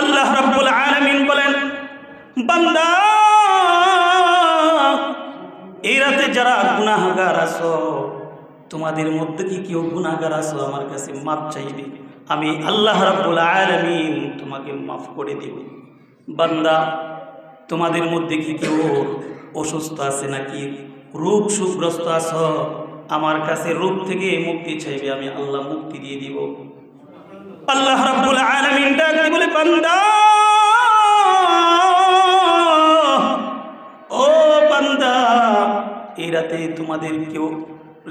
আল্লাহ রাব্বুল আলামিন বলেন, বান্দা, এই রাতে যারা গুনাহগার আছো, তোমাদের মধ্যে কি কেউ গুনাহগার আছো? আমার কাছে মাপ চাইবে। আমি আল্লাহ রাব্বুল আলামিন তোমাকে মাফ করে দেব। বান্দা, তোমাদের মধ্যে কি কেউ অসুস্থ আছে নাকি? রোগ সুগ্রস্ত আছো? আমার কাছে রোগ থেকে মুক্তি চাইবে, আমি আল্লাহ মুক্তি দিয়ে দিব। আল্লাহ রাব্বুল আলামিন ডাক বলে, বান্দা! ও বান্দা! এই রাতে তোমাদের কেউ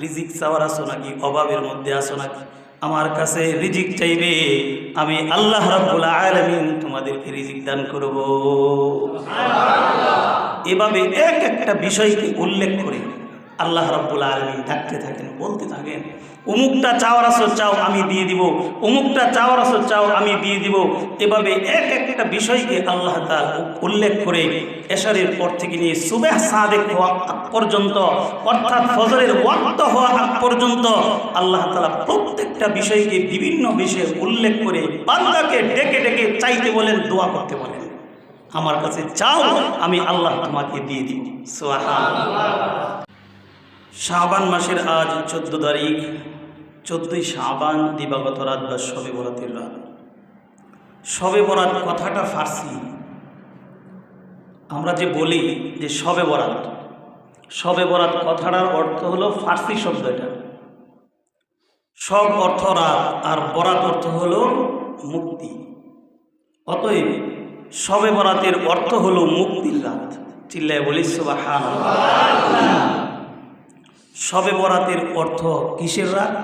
রিজিক চাওয়ার আসো নাকি? অভাবের মধ্যে আসো নাকি? আমার কাছে রিজিক চাইবে, আমি আল্লাহ রাব্বুল আলামিন তোমাদেরকে রিজিক দান করব। এভাবে এক একটা বিষয়কে উল্লেখ করে আল্লাহ রাব্বুল আলামিন ডাকতে থাকেন, বলতে থাকেন অমুকটা চাওয়ার আসো চাও, আমি দিয়ে দিব। অমুকটা চাওয়ার আসো চাও, আমি দিয়ে দিব। এভাবে এক একটা বিষয়কে আল্লাহ তাআলা উল্লেখ করে এশারের পর থেকে নিয়ে সুবেহ সাদেক হওয়া আগ পর্যন্ত, অর্থাৎ ফজরের ওয়াক্ত হওয়া আগ পর্যন্ত আল্লাহ তাআলা প্রত্যেকটা বিষয়কে বিভিন্ন বিষয়ে উল্লেখ করে বান্দাকে ডেকে ডেকে চাইতে বলেন, দোয়া করতে বলেন। আমার কাছে চাও, আমি আল্লাহ তোমাকে দিয়ে দিব। সুবহানাল্লাহ। শাবান মাসের আজ চোদ্দ তারিখ, চোদ্দই শাবান দিবাগত রাত বা শবে বরাতের রাত। শবে বরাত কথাটা ফার্সি। আমরা যে বলি যে শবে বরাত শবে বরাত কথাটার অর্থ হলো ফার্সি শব্দ এটা। সব অর্থ রাত আর বরাত অর্থ হলো মুক্তি। অতএব শবে বরাতের অর্থ হলো মুক্তির রাত। চিল্লায় বলিস বা শবে বরাতের অর্থ কিসের রাত?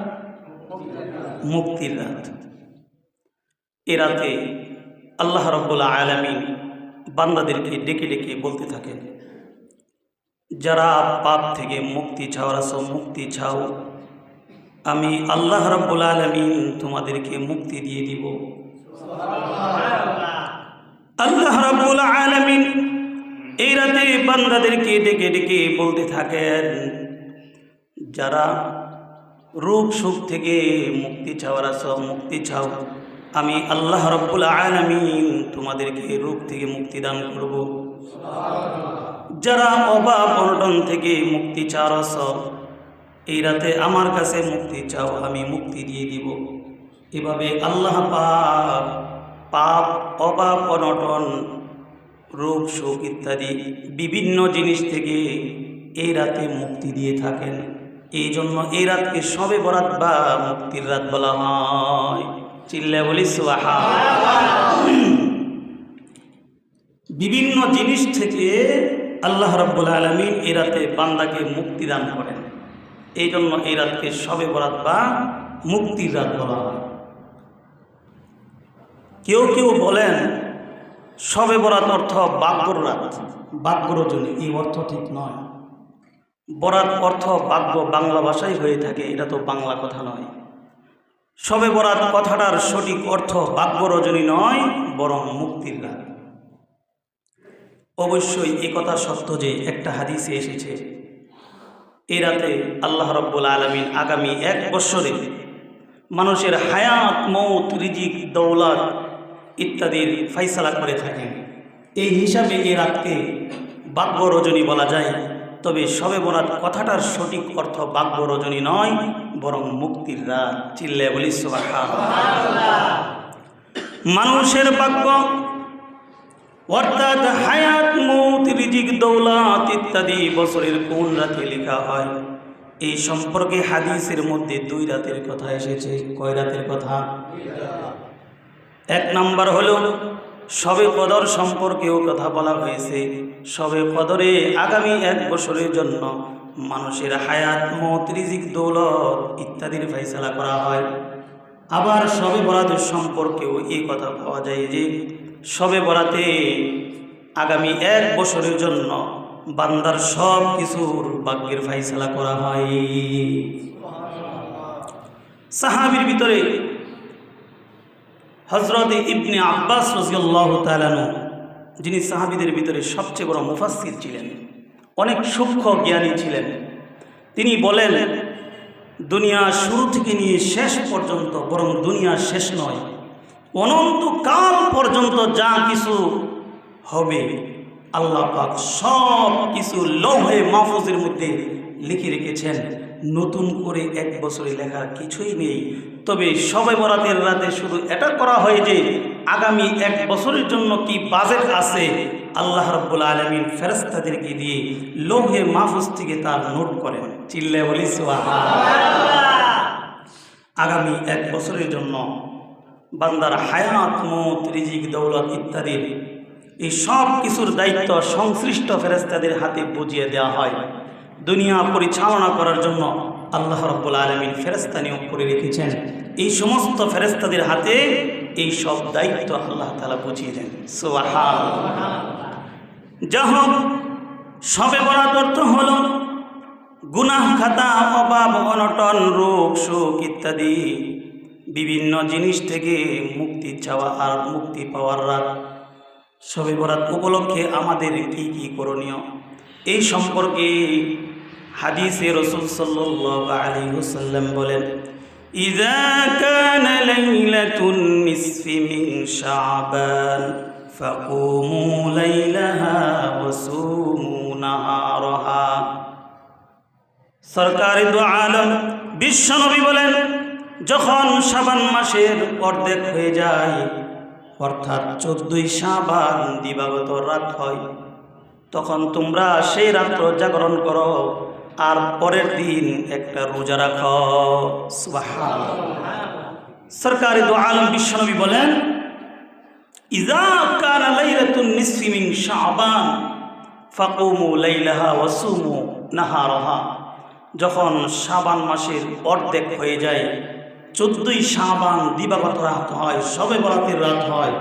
মুক্তির রাত। এ রাতে আল্লাহ রব্বুল আলামিন বান্দাদেরকে ডেকে ডেকে বলতে থাকেন, যারা পাপ থেকে মুক্তি চাও রাসো মুক্তি চাও, আমি আল্লাহ রব্বুল আলামিন তোমাদেরকে মুক্তি দিয়ে দিব। আল্লাহ রব্বুল আলামিন এই রাতে বান্দাদেরকে ডেকে ডেকে বলতে থাকেন যারা রূপ সুখ থেকে মুক্তি চাওয়ার আছো মুক্তি চাও, আমি আল্লাহ রব্বুল আলামিন তোমাদেরকে রূপ থেকে মুক্তি দান করব। যারা অভাব অনটন থেকে মুক্তি চাওয়ার আছো এই রাতে আমার কাছে মুক্তি চাও, আমি মুক্তি দিয়ে দিব। এভাবে আল্লাহ পাপ পাপ অভাব অনটন, রোগ শোক ইত্যাদি বিভিন্ন জিনিস থেকে এই রাতে মুক্তি দিয়ে থাকেন। এই জন্য এই রাতকে সবে বরাত বা মুক্তির রাত বলা হয়। চিল্লা বলি বিভিন্ন জিনিস থেকে আল্লাহ রাব্বুল আলমিন এই রাতে বান্দাকে মুক্তি দান করেন। এই জন্য এই রাতকে সবে বরাত বা মুক্তির রাত বলা হয়। কেউ কেউ বলেন, সবে বরাত অর্থ বাগ্যর রাত। বাগ্য রজনী এই অর্থ ঠিক নয়। বরাত অর্থ বাক্য বাংলা ভাষায় হয়ে থাকে, এটা তো বাংলা কথা নয়। সবে বরাত কথাটার সঠিক অর্থ বাক্য রজনী নয়, বরং মুক্তির রাত অবশ্যই এ কথা সত্য যে একটা হাদিসে এসেছে এই রাতে আল্লাহ রব্বুল আলমিন আগামী এক বৎসরে মানুষের হায়াত মৌত রিজিক, দৌলত ইত্যাদির ফাইসালা করে থাকেন। এই হিসাবে এ রাতকে বাক্য রজনী বলা যায়। তবে সবে বরাত কথাটার সঠিক অর্থ বাক্য রজনী নয়, বরং মুক্তির রাত। চিল্লে বলি মানুষের বাক্য, অর্থাৎ হায়াত, মৌত, রিজিক, দৌলত ইত্যাদি বছরের কোন রাতে লেখা হয়? এই সম্পর্কে হাদিসের মধ্যে দুই রাতের কথা এসেছে। কয় রাতের কথা? এক নাম্বার হলো সবে কদর সম্পর্কেও কথা বলা হয়েছে। সবে কদরে আগামী এক বছরের জন্য মানুষের হায়াত, মত, রিজিক, দৌলত ইত্যাদির ফয়সালা করা হয়। আবার সবে বরাতের সম্পর্কেও এই কথা পাওয়া যায় যে, সবে বরাতে আগামী এক বছরের জন্য বান্দার সব কিছুর বাক্যের ফাইসলা করা হয়। সাহাবির ভিতরে হজরত ইবনে আব্বাস রজিয়াল্লাহ তালানু যিনি সাহাবিদের ভিতরে সবচেয়ে বড় মুফাসির ছিলেন, অনেক সূক্ষ্ম জ্ঞানী ছিলেন। তিনি বলেন, দুনিয়া শুরু থেকে নিয়ে শেষ পর্যন্ত, বরং দুনিয়া শেষ নয় অনন্তকাল পর্যন্ত যা কিছু হবে, আল্লাহ পাক সব কিছু লৌহে মাহফুজের মধ্যে লিখে রেখেছেন। নতুন করে এক বছরে লেখার কিছুই নেই। তবে সবে বরাতের রাতে শুধু এটা করা হয় যে, আগামী এক বছরের জন্য কি বাজেট আছে, আল্লাহ রব্বুল আলমিন ফেরস্তাদেরকে দিয়ে লৌহে মাহফুজ থেকে তার নোট করেন। চিল্লে বলি আগামী এক বছরের জন্য বান্দার হায়াত, মত, রিজিক, দৌলত ইত্যাদির এই সব কিছুর দায়িত্ব সংশ্লিষ্ট ফেরেস্তাদের হাতে বুঝিয়ে দেওয়া হয়। দুনিয়া পরিচালনা করার জন্য আল্লাহ রব্বুল আলমিন ফেরেস্তা নিয়োগ করে রেখেছেন। এই সমস্ত ফেরেস্তাদের হাতে এই সব দায়িত্ব আল্লাহ তালা বুঝিয়ে দেন। সুবহান যা হোক সবে বরাত অর্থ হলো গুনাহ খাতা, অভাব, অনটন, রোগ শোক ইত্যাদি বিভিন্ন জিনিস থেকে মুক্তি চাওয়া আর মুক্তি পাওয়ার রাত। সবে বরাত উপলক্ষে আমাদের কি কি করণীয়? এই সম্পর্কে হাদিসে রসুল আলাইহি ওয়াসাল্লাম বলেন সরকারি দু আলম বিশ্বনবী বলেন, যখন সাবান মাসের অর্ধেক হয়ে যায়, অর্থাৎ চোদ্দই সাবান দিবাগত রাত হয়, তখন তোমরা সেই রাত্র জাগরণ করো আর পরের দিন একটা রোজা রাখ। সরকারি দু আলম বিশ্বনবী বলেন ইজা নাহারাহা। যখন শাবান মাসের অর্ধেক হয়ে যায়, চোদ্দই শাবান দিবাগত রাত হয়, সবে বরাতের রাত হয়,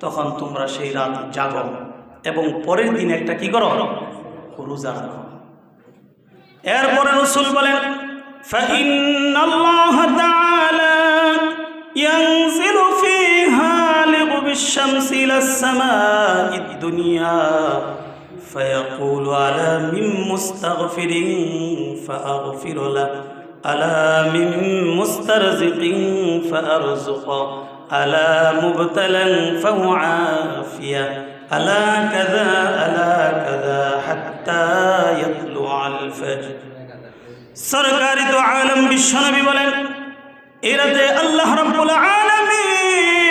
তখন তোমরা সেই রাত জাগো এবং পরের দিন একটা কি করো? রোজা রাখো। এরপরে রসুল বলেন فإن الله تعالى ينزل فيها لغب الشمس إلى السماء الدنيا فيقول على من مستغفر فأغفر له ألا من مسترزق فأرزق ألا مبتلا আলা কাদা আলা কাদা হাত্তা ইয়াতলু আল ফজর সরকারি তো আলম বিশ্বনবী বলেন এরাতে আল্লাহ রাব্বুল আলামিন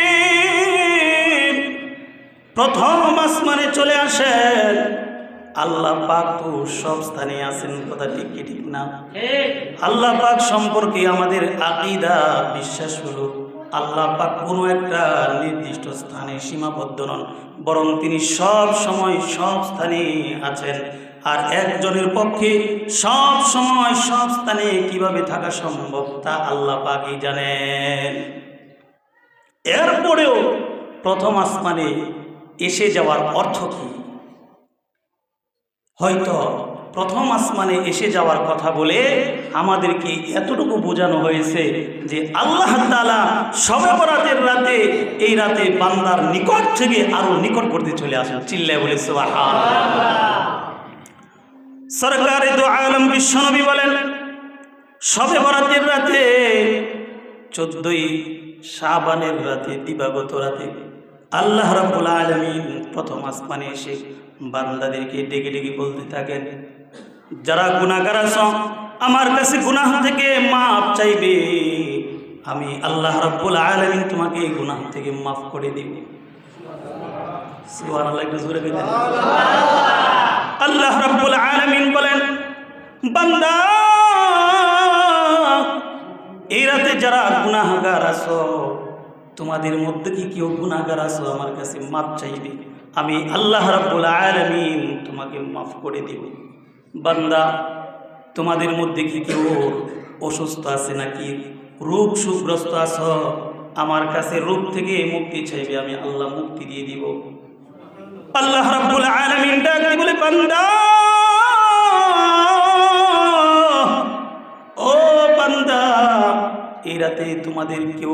প্রথম মাস মানে চলে আসেন। আল্লাহ পাক তো সব স্থানে আছেন কথা ঠিক কি ঠিক না? আল্লাহ পাক সম্পর্কে আমাদের আকিদা বিশ্বাস হলো আল্লাহ পাক কোনো একটা নির্দিষ্ট স্থানে সীমাবদ্ধ নন, বরং তিনি সব সময় সব স্থানে আছেন। আর একজনের পক্ষে সব সময় সব স্থানে কীভাবে থাকা সম্ভব তা আল্লাহ পাকই জানেন। এরপরেও প্রথম আসমানে এসে যাওয়ার অর্থ কী? হয়তো প্রথম আসমানে এসে যাওয়ার কথা বলে আমাদেরকে এতটুকু বোঝানো হয়েছে যে আল্লাহ তালা সবে বরাতের রাতে, এই রাতে বান্দার নিকট থেকে আরও নিকটবর্তী চলে আসেন চিল্লায় বলে। সরকারে দু আলম বিশ্বনবী বলেন, সবে বরাতের রাতে, চোদ্দই শাবানের রাতে, দিবাগত রাতে আল্লাহ রাব্বুল আলামিন প্রথম আসমানে এসে বান্দাদেরকে ডেকে ডেকে বলতে থাকেন যারা গুনাহগার আছো আমার কাছে গুনাহ থেকে মাপ চাইবে। আমি আল্লাহ রাব্বুল আলামিন তোমাকে এই গুনাহ থেকে মাফ করে দিব। আল্লাহ রাব্বুল আলামিন বলেন, বান্দা, এই রাতে যারা গুনাহগার আছো, তোমাদের মধ্যে কি কেউ গুনাহগার আছো? আমার কাছে মাপ চাইবে। আমি আল্লাহ রাব্বুল আলামিন তোমাকে মাফ করে দেব। বান্দা, তোমাদের মধ্যে কি কেউ অসুস্থ আছে নাকি? রোগ সুগ্রস্ত আছো? আমার কাছে রোগ থেকে মুক্তি চাইবে, আমি আল্লাহ মুক্তি দিয়ে দিব। আল্লাহ রাব্বুল আলামিন ডাক বলে, বান্দা! ও বান্দা, এই রাতে তোমাদের কেউ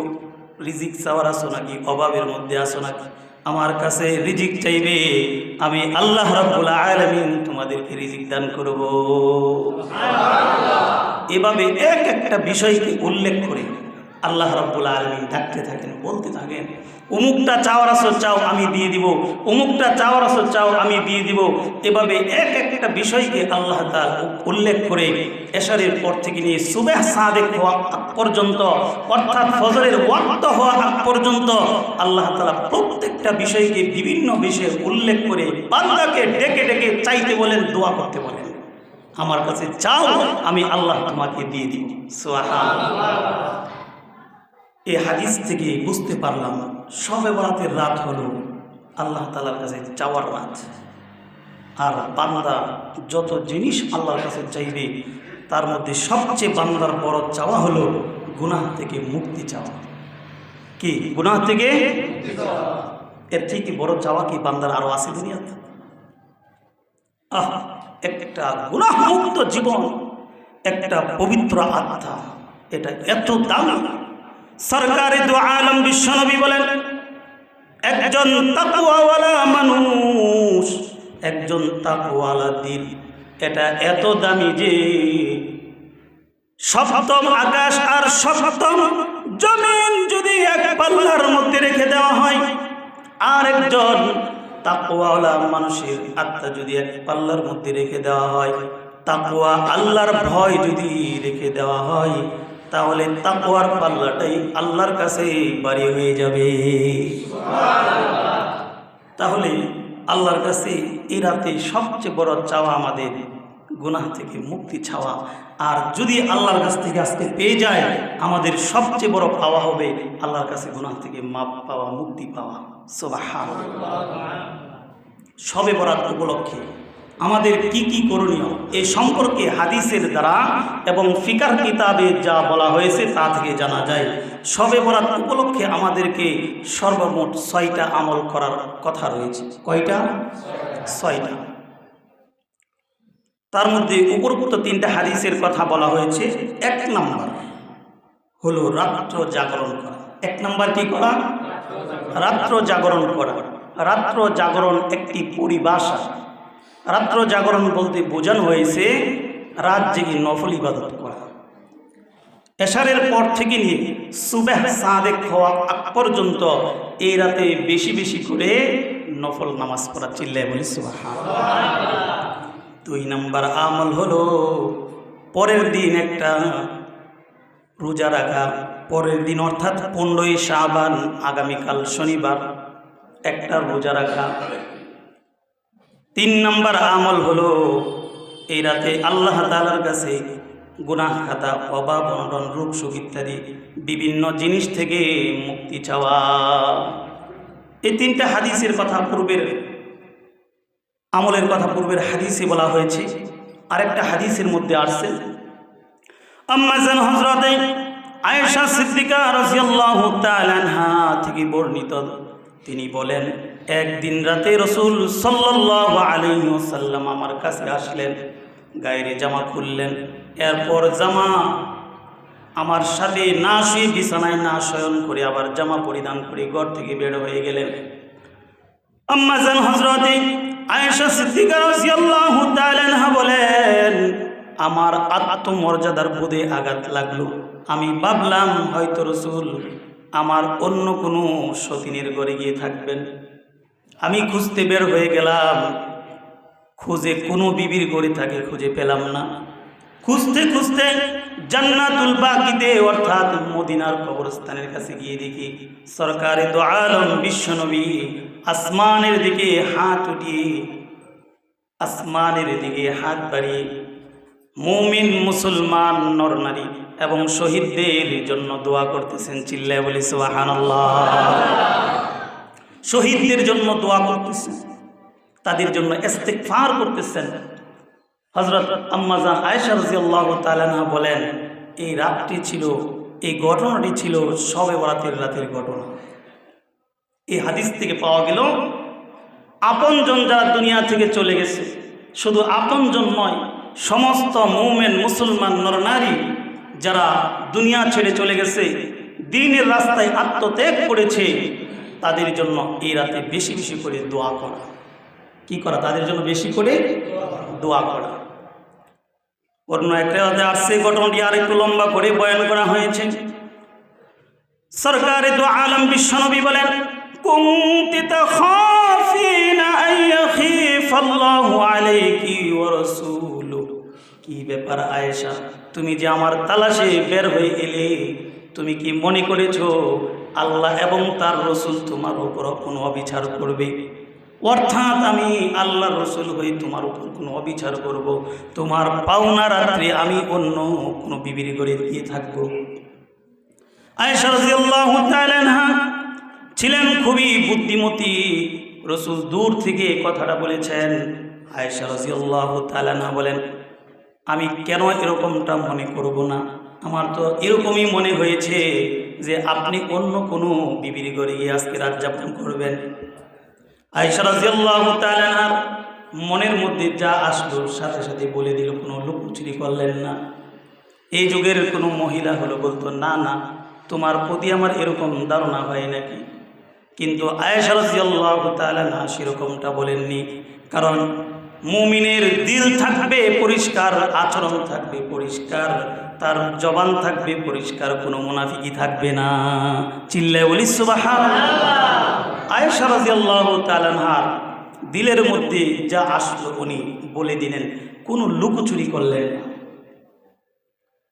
রিজিক চাওয়ার আসো নাকি? অভাবের মধ্যে আসো নাকি? আমার কাছে রিজিক চাইবে, আমি আল্লাহ রাব্বুল আলামিন তোমাদেরকে রিজিক দান করব। এভাবে এক একটা বিষয়কে উল্লেখ করে আল্লাহ রব্বুল আলমিন ডাকতে থাকেন, বলতে থাকেন অমুকটা চাওয়ার আসো চাও, আমি দিয়ে দিব। অমুকটা চাওয়ার আসো চাও, আমি দিয়ে দিব। এভাবে এক একটা বিষয়কে আল্লাহ তাল উল্লেখ করে এশারের পর থেকে নিয়ে সুবেহ সাদেক হওয়া পর্যন্ত, অর্থাৎ ফজরের ওয়াক্ত হওয়া পর্যন্ত আল্লাহ তালা প্রত্যেকটা বিষয়কে বিভিন্ন বিষয়ে উল্লেখ করে বান্দাকে ডেকে ডেকে চাইতে বলেন, দোয়া করতে বলেন। আমার কাছে চাও, আমি আল্লাহ তোমাকে দিয়ে দিব। সুবহানাল্লাহ। এই হাদিস থেকে বুঝতে পারলাম, সবে বরাতের রাত হলো আল্লাহ তালার কাছে চাওয়ার রাত। আর বান্দা যত জিনিস আল্লাহর কাছে চাইবে, তার মধ্যে সবচেয়ে বান্দার বড় চাওয়া হলো গুনাহ থেকে মুক্তি চাওয়া। কি, গুনাহ থেকে? এর থেকে বড় চাওয়া কি বান্দার আরও আছে দুনিয়াতে? আহ, একটা গুনাহ মুক্ত জীবন, একটা পবিত্র আত্মা, এটা এত দামি। সরকারি দু আলম বিশ্বনবী বলেন, একজন তাকুয়াওয়ালা মানুষ, একজন তাকুয়ালা দিল, এটা এত দামি যে সপ্তম আকাশ আর সপ্তম জমিন যদি এক পাল্লার মধ্যে রেখে দেওয়া হয়, আর একজন তাকুয়াওয়ালা মানুষের আত্মা যদি এক পাল্লার মধ্যে রেখে দেওয়া হয় তাকুয়া আল্লাহর ভয় যদি রেখে দেওয়া হয় তাহলে তাকুয়ার পাল্লাটাই আল্লাহর কাছে বাড়ি হয়ে যাবে। তাহলে আল্লাহর কাছে এই রাতে সবচেয়ে বড় চাওয়া আমাদের গুনাহ থেকে মুক্তি চাওয়া। আর যদি আল্লাহর কাছ থেকে আজকে পেয়ে যায়, আমাদের সবচেয়ে বড় পাওয়া হবে আল্লাহর কাছে গুনাহ থেকে মাপ পাওয়া, মুক্তি পাওয়া। সবে বরাত উপলক্ষে আমাদের কি কি করণীয়? এ সম্পর্কে হাদিসের দ্বারা এবং ফিকার কিতাবে যা বলা হয়েছে তা থেকে জানা যায়। সবে বরাত উপলক্ষে আমাদেরকে সর্বমোট ছয়টা আমল করার কথা রয়েছে। কয়টা? ছয়টা। তার মধ্যে উপরোক্ত তিনটা হাদিসের কথা বলা হয়েছে। এক নম্বর হলো রাত্র জাগরণ করা। এক নাম্বার কি করা? রাত্র জাগরণ করা। রাত্র জাগরণ একটি পরিভাষা। রাত্র জাগরণ বলতে বোঝানো হয়েছে রাত জেগে নফল ইবাদত করা। এশারের পর থেকে নিয়ে সুবেহ সাদেক হওয়া আগ পর্যন্ত এই রাতে বেশি বেশি করে নফল নামাজ পড়া চিল্লায় বলি সুবাহান দুই নম্বর আমল হলো পরের দিন একটা রোজা রাখা। পরের দিন অর্থাৎ পনেরোই শাবান আগামীকাল শনিবার একটা রোজা রাখা। তিন নম্বর আমল হলো এই রাতে আল্লাহ তালার কাছে গুনাহ খাতা অভাব অনটন, রোগ, সুখ ইত্যাদি বিভিন্ন জিনিস থেকে মুক্তি চাওয়া। এই তিনটা হাদিসের কথা পূর্বের আমলের কথা পূর্বের হাদিসে বলা হয়েছে। আরেকটা হাদিসের মধ্যে আসছে। আম্মাজান হজরতে আয়েশা সিদ্দিকা রাজিয়াল্লাহু তাআলা থেকে বর্ণিত তিনি বলেন একদিন রাতে রসুল সাল্লাল্লাহু আলাইহি ওয়াসাল্লাম আমার কাছে আসলেন, গায়ের জামা খুললেন। এরপর জামা আমার সাথে না শুয়ে বিছানায় না শয়ন করে আবার জামা পরিধান করে ঘর থেকে বের হয়ে গেলেন। আম্মাজান হজরতে আয়েশা বলেন, আমার আত্মমর্যাদার বোধে আঘাত লাগল। আমি ভাবলাম হয়তো রসুল আমার অন্য কোনো সতীনের ঘরে গিয়ে থাকবেন। আমি খুঁজতে বের হয়ে গেলাম। খুঁজে কোনো বিবির গড়ে থাকে খুঁজে পেলাম না। খুঁজতে খুঁজতে জান্নাতুল বাকিতে, অর্থাৎ মদিনার কবরস্থানের কাছে গিয়ে দেখি, সরকারে দো আলম বিশ্বনবী আসমানের দিকে হাত উঠিয়ে, আসমানের দিকে হাত বাড়িয়ে মুমিন মুসলমান নরনারী এবং শহীদদের জন্য দোয়া করতেছেন, চিল্লায় বলি, সুবহানাল্লাহ। শহীদদের জন্য দোয়া করতেছেন, তাদের জন্য ইস্তেগফার করতেছেন। হজরত আম্মাজান আয়েশা রাদিয়াল্লাহু তাআলা আনহা বলেন, এই রাতটি ছিল, এই ঘটনাটি ছিল সবে বরাতের রাতের ঘটনা। এই হাদিস থেকে পাওয়া গেল, আপনজন যারা দুনিয়া থেকে চলে গেছে, শুধু আপনজন নয়, সমস্ত মৌমেন, মুসলমান নরনারী যারা দুনিয়া ছেড়ে চলে গেছে, দিনের রাস্তায় আত্মত্যাগ করেছে তাদের জন্য এই রাতে বেশি বেশি করে দোয়া করা। কি করা? তাদের জন্য বেশি করে দোয়া করা। অন্য একটা আসছে, ঘটনাটি আর একটু লম্বা করে বয়ান করা হয়েছে। সরকারে তো আলম বিশ্বনবী বলেন রাসূলুহু। কি ব্যাপার আয়েশা? তুমি যে আমার তালাশে বের হয়ে এলে তুমি কি মনে করেছ, আল্লাহ এবং তার রসুল তোমার উপর কোনো অবিচার করবে? অর্থাৎ আমি আল্লাহর রসুল হয়ে তোমার উপর কোনো অবিচার করব। তোমার পাওনা রাত্রে আমি অন্য কোনো বিবির করে দিয়ে থাকব। ছিলেন খুবই বুদ্ধিমতী। রসুল দূর থেকে কথাটা বলেছেন। আয়েশা রাদিয়াল্লাহু তাআলা আনহা বলেন আমি কেন এরকমটা মনে করব না? আমার তো এরকমই মনে হয়েছে যে আপনি অন্য কোনো বিবির ঘরে গিয়ে আজকে রাত যাপন করবেন। আনহার মনের মধ্যে যা আসলো, সাথে সাথে বলে দিল, কোনো লুকোচুরি করলেন না। এই যুগের কোনো মহিলা হলো বলতো, না না, তোমার প্রতি আমার এরকম ধারণা হয় নাকি? কিন্তু আয়েশা রাদিয়াল্লাহু তাআলা না সেরকমটা বলেননি, কারণ মুমিনের দিল থাকবে পরিষ্কার, আচরণ থাকবে পরিষ্কার, তার জবান থাকবে পরিষ্কার, কোনো মুনাফিকি থাকবে না। চিল্লায় বলি, সুবহানাল্লাহ। আয়েশা রাদিয়াল্লাহু তাআলা আনহার দিলের মধ্যে যা আসলো উনি বলে দিলেন, কোনো লুকোচুরি করলেন না।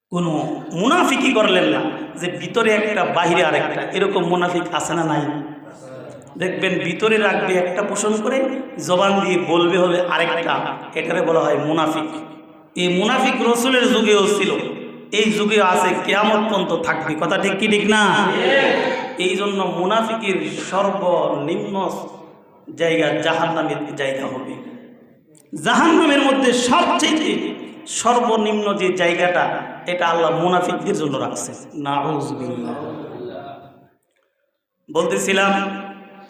কোনো মুনাফিকি করলেন না। যে ভিতরে একটা, বাহিরে আরেকটা, এরকম মুনাফিক আছে না নাই? দেখবেন ভিতরে রাখবে একটা পোষণ করে, জবান দিয়ে বলবে হবে আরেকটা। এটারে বলা হয় মুনাফিক। এই মুনাফিক রসুলের যুগেও ছিল। এই যুগে আছে, কেয়ামত পর্যন্ত থাকবে। কথা ঠিক কি ঠিক না? এই জন্য মুনাফিকের সর্বনিম্ন জায়গা জাহান্নামের জায়গা হবে। জাহান্নামের মধ্যে সবচেয়ে সর্বনিম্ন যে জায়গাটা, এটা আল্লাহ মুনাফিকদের জন্য রাখছে। না বলতেছিলাম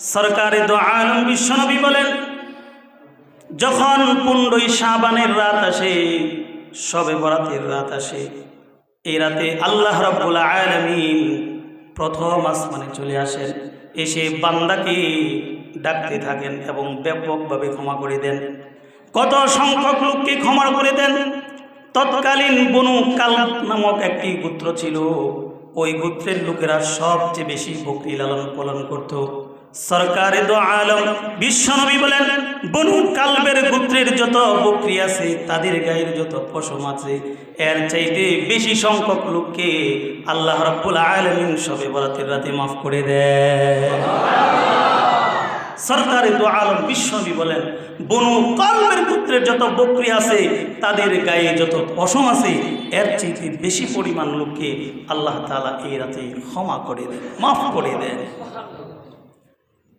সরকারে তো আলম বিশ্বনবী বলেন, যখন পুণ্ডই শাবানের রাত আসে, সবে বরাতের রাত আসে, এই রাতে আল্লাহ রব্বুল আলমিন প্রথম আসমানে চলে আসেন, এসে বান্দাকে ডাকতে থাকেন এবং ব্যাপকভাবে ক্ষমা করে দেন। কত সংখ্যক লোককে ক্ষমা করে দেন। তৎকালীন বনু কাল নামক একটি গোত্র ছিল, ওই গোত্রের লোকেরা সবচেয়ে বেশি বকরি লালন পালন করত। সরকারে তো আলম বিশ্বনবী বলেন, বনু কালবের গোত্রের যত বকরি আছে, তাদের গায়ের যত পশম আছে, এর চাইতে বেশি সংখ্যক লোককে আল্লাহ রাব্বুল আলমিন সবে বরাতের রাতে মাফ করে দেয় সরকারে তো আলম বিশ্বনবী বলেন, বনু কলমের পুত্রের যত বকরি আছে, তাদের গায়ে যত পশম আছে, এর চাইতে বেশি পরিমাণ লোককে আল্লাহ তালা এই রাতে ক্ষমা করে দেন, মাফ করে দেন।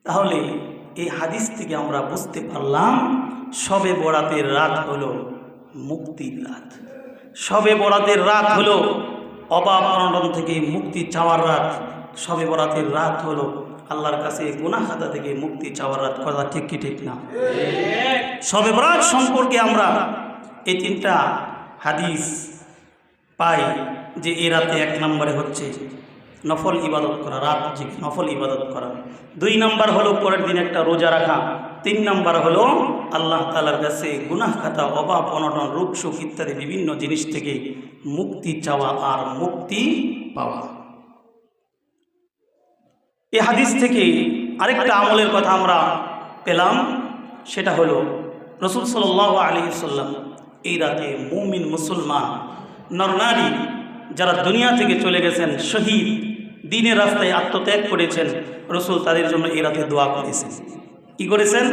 তাহলে এই হাদিস থেকে আমরা বুঝতে পারলাম, সবে বরাতের রাত হলো মুক্তির রাত। সবে বরাতের রাত হলো অভাব অনটন থেকে মুক্তি চাওয়ার রাত। সবে বরাতের রাত হলো আল্লাহর কাছে গুনাহ খাতা থেকে মুক্তি চাওয়ার রাত। কথা ঠিক কি ঠিক না? সবে বরাত সম্পর্কে আমরা এই তিনটা হাদিস পাই যে এ রাতে এক নম্বরে হচ্ছে নফল ইবাদত করা, রাত নফল ইবাদত করা। দুই নাম্বার হলো পরের দিন একটা রোজা রাখা। তিন নাম্বার হলো আল্লাহ তালার কাছে গুনাহ খাতা, অভাব, অনটন, রোগ, সুখ ইত্যাদি বিভিন্ন জিনিস থেকে মুক্তি চাওয়া আর মুক্তি পাওয়া। এই হাদিস থেকে আরেকটা আমলের কথা আমরা পেলাম, সেটা হলো রসুল সাল্লাহ আলী সাল্লাম এই রাতে মুমিন মুসলমান, নরনারী যারা দুনিয়া থেকে চলে গেছেন, শহীদ দিনের রাস্তায় আত্মত্যাগ করেছেন। রসুল তাদের জন্য এই রাতে দোয়া করেছেন। কি করেছেন?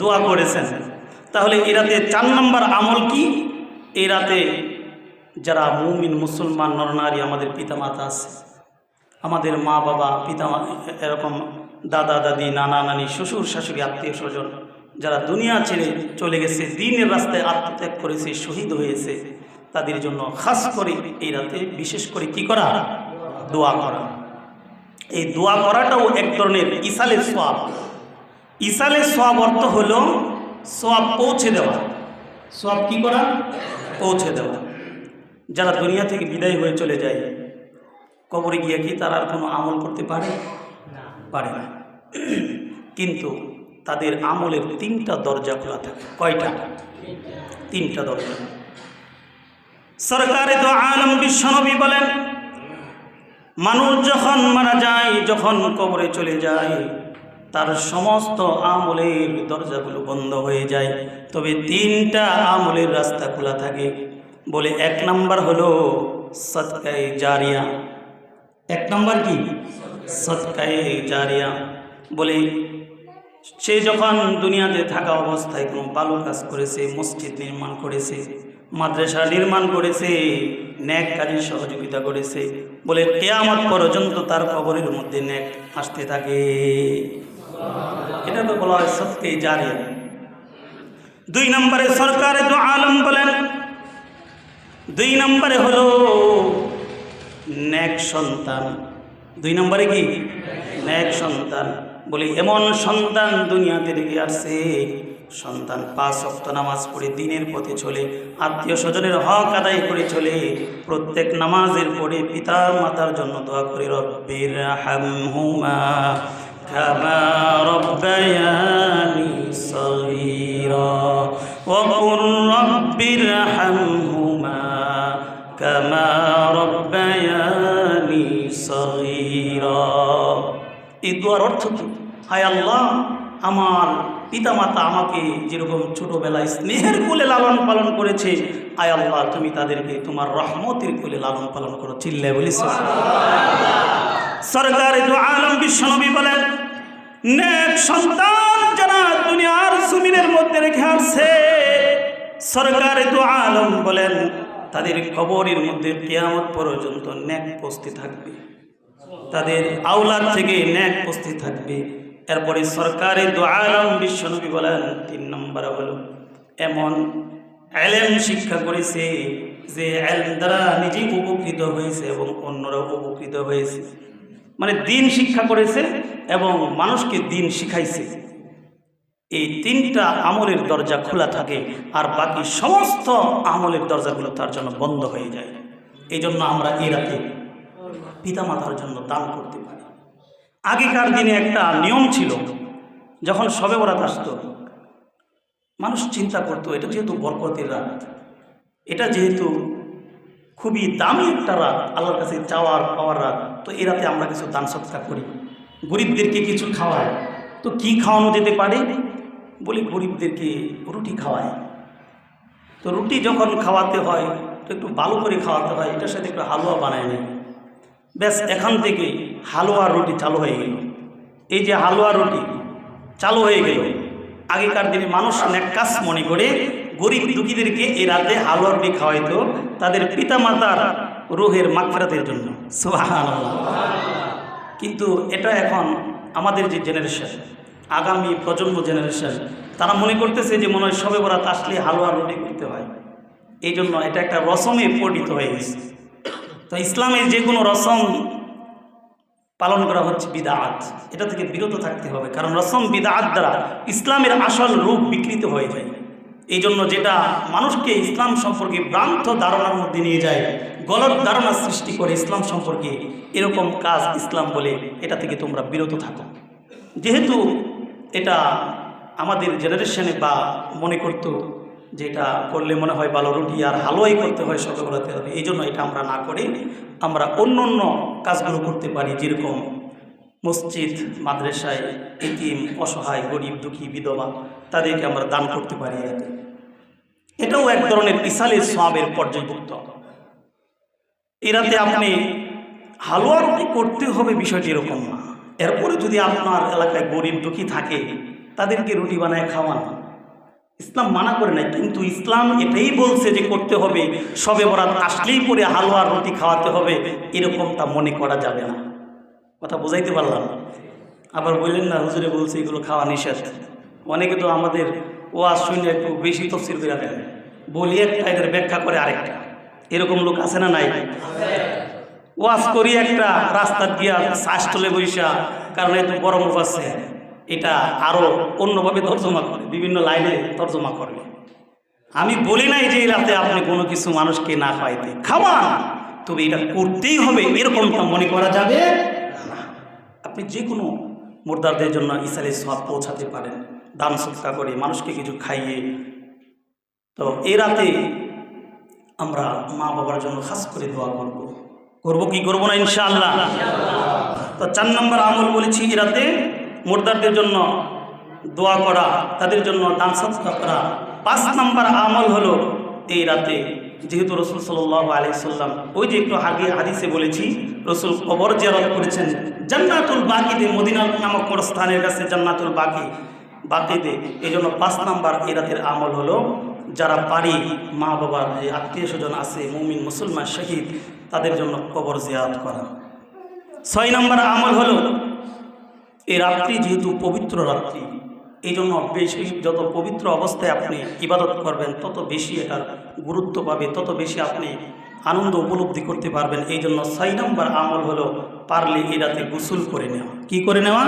দোয়া করেছেন। তাহলে এই রাতে চার নম্বর আমল কি? এই রাতে যারা মুমিন, মুসলমান, নরনারী আমাদের পিতামাতা আছে, আমাদের মা বাবা, পিতা এরকম দাদা, দাদি, নানা, নানি, শ্বশুর, শাশুড়ি, আত্মীয় স্বজন যারা দুনিয়া ছেড়ে চলে গেছে, দিনের রাস্তায় আত্মত্যাগ করেছে, শহীদ হয়েছে, তাদের জন্য খাস করে এই রাতে বিশেষ করে কি করা? দোয়া করা। এই দোয়া করাটাও এক ধরনের ইসালে সোয়াব ইসালে সোয়াব অর্থ হলো সোয়াব পৌঁছে দেওয়া। সোয়াব কি করা? পৌঁছে দেওয়া। যারা দুনিয়া থেকে বিদায় হয়ে চলে যায়, কবরে গিয়ে কি তারা আর কোনো আমল করতে পারে? পারে না। কিন্তু তাদের আমলের তিনটা দরজা খোলা থাকে। কয়টা? তিনটা দরজা। সরকারে তো আলম বিশ্বনবী বলেন মানুষ যখন মারা যায়, যখন কবরে চলে যায়, তার সমস্ত আমলের দরজাগুলো বন্ধ হয়ে যায়। তবে তিনটা আমলের রাস্তা খোলা থাকে। বলে এক নাম্বার হলো সৎকায় জারিয়া। এক নম্বর কি? সৎকায়ে জারিয়া। বলে, সে যখন দুনিয়াতে থাকা অবস্থায় কোনো ভালো কাজ করেছে, মসজিদ নির্মাণ করেছে মাদ্রাসা নির্মাণ করেছে, ন্যাক কাজে সহযোগিতা করেছে। বলে কেয়ামত পর্যন্ত তার কবরের মধ্যে ন্যাক আসতে থাকে। এটা তো বলা হয় সত্যি জারিয়া দুই নম্বরে সরকার তো আলম বলেন, দুই নম্বরে হলো ন্যাক সন্তান। দুই নম্বরে কি? ন্যাক সন্তান। বলি এমন সন্তান দুনিয়াতে রেখে আসছে সন্তান পাঁচ অক্ত নামাজ পড়ে দিনের পথে চলে আত্মীয় স্বজনের হক আদায় করে চলে প্রত্যেক নামাজের পরে পিতার মাতার জন্য দোয়া করে রব্বির হামহুমা কামা রব্বায়ানি সগীরা وقل رب ارحمهما كما ربياني صغيرا এই দোয়ার অর্থ কি হায় আল্লাহ আমার পিতামাতা আমাকে যেরকম ছোটবেলায় স্নেহের কোলে লালন পালন করেছে, আয় আল্লাহ, তুমি তাদেরকে তোমার রহমতের কোলে লালন পালন করো। চিল্লে বলিস সরকার আলম বিশ্বনবী বলেন, নেক সন্তান যারা দুনিয়ার জমিনের মধ্যে রেখে আসছে, সরকার দু আলম বলেন, তাদের কবরের মধ্যে কেয়ামত পর্যন্ত ন্যাক পস্তি থাকবে। তাদের আওলাদ থেকে ন্যাক পস্তি থাকবে। এরপরে সরকারি দু আলম বিশ্বনবী বলেন, তিন নম্বর হলো, এমন এলেম শিক্ষা করেছে যে এলম দ্বারা নিজেই উপকৃত হয়েছে এবং অন্যরা উপকৃত হয়েছে। মানে দিন শিক্ষা করেছে এবং মানুষকে দিন শিখাইছে। এই তিনটা আমলের দরজা খোলা থাকে আর বাকি সমস্ত আমলের দরজাগুলো তার জন্য বন্ধ হয়ে যায়। এই জন্য আমরা এই রাতে পিতামাতার জন্য দান করতে পারি। আগেকার দিনে একটা নিয়ম ছিল, যখন সবে বরাত আসতো, মানুষ চিন্তা করতো, এটা যেহেতু বরকতের রাত, এটা যেহেতু খুবই দামি একটা রাত, আল্লাহর কাছে চাওয়ার, পাওয়ার রাত, তো এ রাতে আমরা কিছু দান সৎকার করি। গরিবদেরকে কিছু খাওয়াই, তো কি খাওয়ানো যেতে পারে? বলি গরিবদেরকে রুটি খাওয়ায় তো রুটি যখন খাওয়াতে হয়, তো একটু ভালো করে খাওয়াতে হয়, এটার সাথে একটু হালুয়া বানায় নেয় ব্যাস, এখান থেকে হালুয়া রুটি চালু হয়ে গেল। এই যে হালুয়া রুটি চালু হয়ে গেল, আগেকার দিনে মানুষ ন্যাক্কাস মনে করে গরিব দুঃখীদেরকে এই রাতে হালুয়া রুটি খাওয়াইতো তাদের পিতামাতার রোহের মাগফিরাতের জন্য। কিন্তু এটা এখন আমাদের যে জেনারেশন আগামী প্রজন্ম জেনারেশন তারা মনে করতেছে যে মনে হয় সবে বরাত আসলে হালুয়া রুটি করতে হয়। এই জন্য এটা একটা রসমে পরিণত হয়ে গেছে। তো ইসলামের যে কোনো রসম পালন করা হচ্ছে বিদাত। এটা থেকে বিরত থাকতে হবে। কারণ রসম বিদাত দ্বারা ইসলামের আসল রূপ বিকৃত হয়ে যায়। এই জন্য যেটা মানুষকে ইসলাম সম্পর্কে ভ্রান্ত ধারণার মধ্যে নিয়ে যায় গলত ধারণা সৃষ্টি করে ইসলাম সম্পর্কে এরকম কাজ ইসলাম বলে, এটা থেকে তোমরা বিরত থাকো। যেহেতু এটা আমাদের জেনারেশনে বা মনে করতো যে এটা করলে মনে হয় ভালো রুটি আর হালুয়াই করতে হয় সকালবেলাতে হবে এই জন্য এটা আমরা না করে। আমরা অন্য অন্য কাজগুলো করতে পারি, যেরকম মসজিদ, মাদ্রাসায় এটিম অসহায়, গরিব, দুঃখী, বিধবা, তাদেরকে আমরা দান করতে পারি এটাও এক ধরনের ইসালের সবের পর্যায়ভুক্ত এরাতে আপনি হালুয়া রুটি করতে হবে বিষয়টি এরকম না। এরপরে যদি আপনার এলাকায় গরিব, দুঃখী থাকে, তাদেরকে রুটি বানায় খাওয়ান। ইসলাম মানা করে নাই, কিন্তু ইসলাম এটাই বলছে যে করতে হবে, সবে বরাত আসলেই পরে হালুয়া রুটি খাওয়াতে হবে এরকম তা মনে করা যাবে না। কথা বোঝাইতে পারলাম? আবার বললেন না, হুজুরে বলছে এগুলো খাওয়া নিষেধ। অনেকে তো আমাদের ওয়াজ শুনে একটু বেশি তফসিল করে দেন। বলি একটা, এদের ব্যাখ্যা করে আরেকটা। এরকম লোক আছে না নাই? ওয়াজ করি একটা রাস্তা দিয়া শ্বাস তুলে বৈশা, কারণ এত মুখ আছে এটা আরও অন্যভাবে তর্জমা করে, বিভিন্ন লাইনে তর্জমা করবে। আমি বলি নাই যে এই রাতে আপনি কোনো কিছু মানুষকে না খাওয়াইতে। খাওয়ান তবে এটা করতেই হবে, এরকমটা মনে করা যাবে আপনি যে কোনো মোর্দারদের জন্য ইসালে সব পৌঁছাতে পারেন, দান সৎকা করে মানুষকে কিছু খাইয়ে। তো এই রাতে আমরা মা বাবার জন্য খাস করে দোয়া করব। করব কি? করব না ইনশাআল্লাহ। তো চার নম্বর আমল বলেছি এই রাতে মোর্দারদের জন্য দোয়া করা, তাদের জন্য দান সৎকার করা। পাঁচ নম্বর আমল হলো এই রাতে, যেহেতু রসুল সাল্লাহ আলাইসাল্লাম ওই যে একটু আগে হাদিসে বলেছি, রসুল কবর জিয়ারত করেছেন, জান্নাতুল বাকিতে মদিনা নামক স্থানের কাছে জান্নাতুল বাকি বাকিতে এই জন্য পাঁচ নাম্বার এই রাতের আমল হলো, যারা পারি, মা বাবার যে আত্মীয় স্বজন আছে, মুমিন, মুসলমান, শহীদ, তাদের জন্য কবর জিয়ারত করা। ছয় নম্বর আমল হলো এই রাত্রি যেহেতু পবিত্র রাত্রি এই জন্য বেশি যত পবিত্র অবস্থায় আপনি ইবাদত করবেন, তত বেশি এটার গুরুত্ব পাবে, তত বেশি আপনি আনন্দ উপলব্ধি করতে পারবেন। এই জন্য ছয় নম্বর আমল হলো পারলে এ রাতে গোসল করে নেওয়া। কি করে নেওয়া?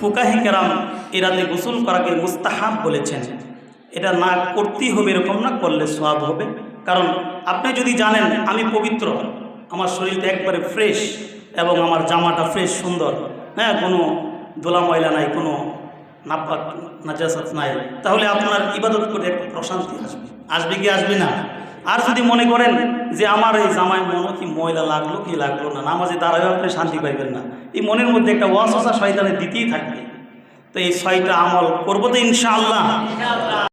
ফুকাহি কেরাম এ রাতে গোসল করাকে মুস্তাহাব বলেছেন। এটা না করতেই হবে, এরকম না করলে সব হবে। কারণ আপনি যদি জানেন, আমি পবিত্র, আমার শরীরটা একবারে ফ্রেশ এবং আমার জামাটা ফ্রেশ সুন্দর হ্যাঁ কোনো দোলা ময়লা নাই, কোনো নাপাক নাজাসাত নাই। তাহলে আপনার ইবাদত করে একটু প্রশান্তি আসবে। আসবে কি আসবে না? আর যদি মনে করেন যে আমার এই জামাই মনে কি ময়লা লাগল কি লাগল না, নামাজে দাঁড়াবে আপনি শান্তি পাইবেন না। এই মনের মধ্যে একটা ওয়াসা শয়তানে দিতেই থাকবে। তো এই ছয়টা আমল করব তো ইনশাআল্লাহ।